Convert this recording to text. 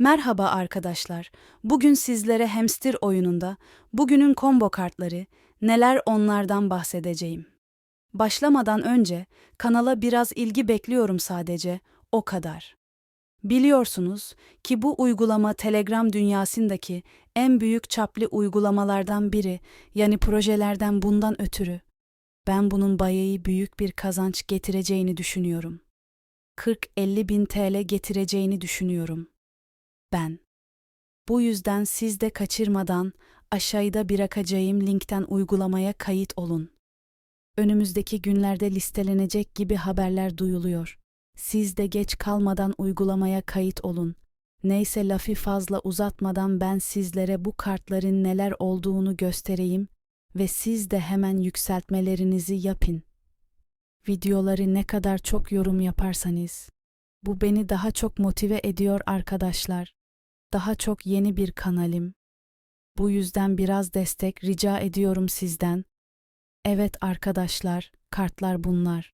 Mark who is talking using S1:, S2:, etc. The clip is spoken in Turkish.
S1: Merhaba arkadaşlar. Bugün sizlere hamster oyununda bugünün combo kartları, neler onlardan bahsedeceğim. Başlamadan önce kanala biraz ilgi bekliyorum sadece, o kadar. Biliyorsunuz ki bu uygulama Telegram dünyasındaki en büyük çaplı uygulamalardan biri, yani projelerden bundan ötürü. Ben bunun bayağı büyük bir kazanç getireceğini düşünüyorum. 40-50 bin TL getireceğini düşünüyorum ben. Bu yüzden siz de kaçırmadan aşağıda bırakacağım linkten uygulamaya kayıt olun. Önümüzdeki günlerde listelenecek gibi haberler duyuluyor. Siz de geç kalmadan uygulamaya kayıt olun. Neyse lafı fazla uzatmadan ben sizlere bu kartların neler olduğunu göstereyim ve siz de hemen yükseltmelerinizi yapın. Videoları ne kadar çok yorum yaparsanız bu beni daha çok motive ediyor arkadaşlar. Daha çok yeni bir kanalım. Bu yüzden biraz destek rica ediyorum sizden. Evet arkadaşlar, kartlar bunlar.